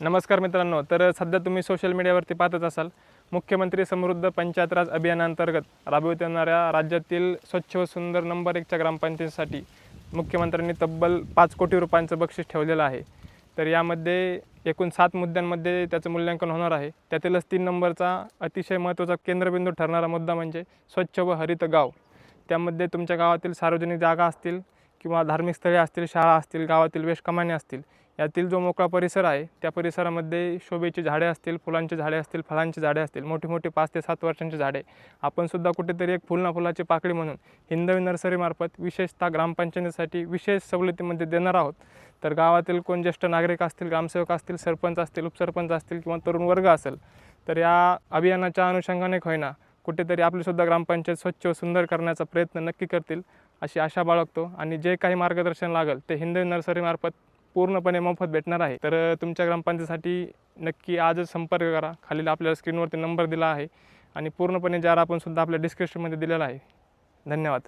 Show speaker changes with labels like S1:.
S1: नमस्कार मित्रांनो तर सध्या तुम्ही सोशल मीडियावरती पाहतच असाल मुख्यमंत्री समृद्ध पंचायत राज अभियानांतर्गत राबवित येणाऱ्या राज्यातील स्वच्छ व सुंदर नंबर एकच्या ग्रामपंचायतीसाठी मुख्यमंत्र्यांनी तब्बल पाच कोटी रुपयांचं बक्षीस ठेवलेलं आहे. तर यामध्ये एकूण सात मुद्द्यांमध्ये त्याचं मूल्यांकन होणार आहे. त्यातीलच तीन नंबरचा अतिशय महत्त्वाचा केंद्रबिंदू ठरणारा मुद्दा म्हणजे स्वच्छ व हरित गाव. त्यामध्ये तुमच्या गावातील सार्वजनिक जागा असतील किंवा धार्मिक स्थळे असतील शाळा असतील गावातील वेशकमाने असतील यातील जो मोकळा परिसर आहे त्या परिसरामध्ये शोभेची झाडे असतील फुलांची झाडे असतील फळांची झाडे असतील मोठी मोठी पाच ते सात वर्षांची झाडे. आपणसुद्धा कुठेतरी एक फुल ना फुलाची पाकळी म्हणून हिंदवी नर्सरीमार्फत विशेषतः ग्रामपंचायतीसाठी विशेष सवलतीमध्ये देणार आहोत. तर गावातील कोण ज्येष्ठ नागरिक असतील ग्रामसेवक असतील सरपंच असतील उपसरपंच असतील किंवा तरुण वर्ग असेल तर या अभियानाच्या अनुषंगाने होईना. कुठेतरी आपलीसुद्धा ग्रामपंचायत स्वच्छ व सुंदर करण्याचा प्रयत्न नक्की करतील अशी आशा बाळगतो. आणि जे काही मार्गदर्शन लागेल ते हिंदवी नर्सरीमार्फत पूर्णपणे मोफत भेटणार आहे. तर तुमच्या ग्रामपंचायतीसाठी नक्की आजच संपर्क करा. खालील आपल्याला स्क्रीनवरती नंबर दिला आहे. आणि पूर्णपणे जार आपण सुद्धा आपल्या डिस्क्रिप्शनमध्ये दिलेला आहे. धन्यवाद.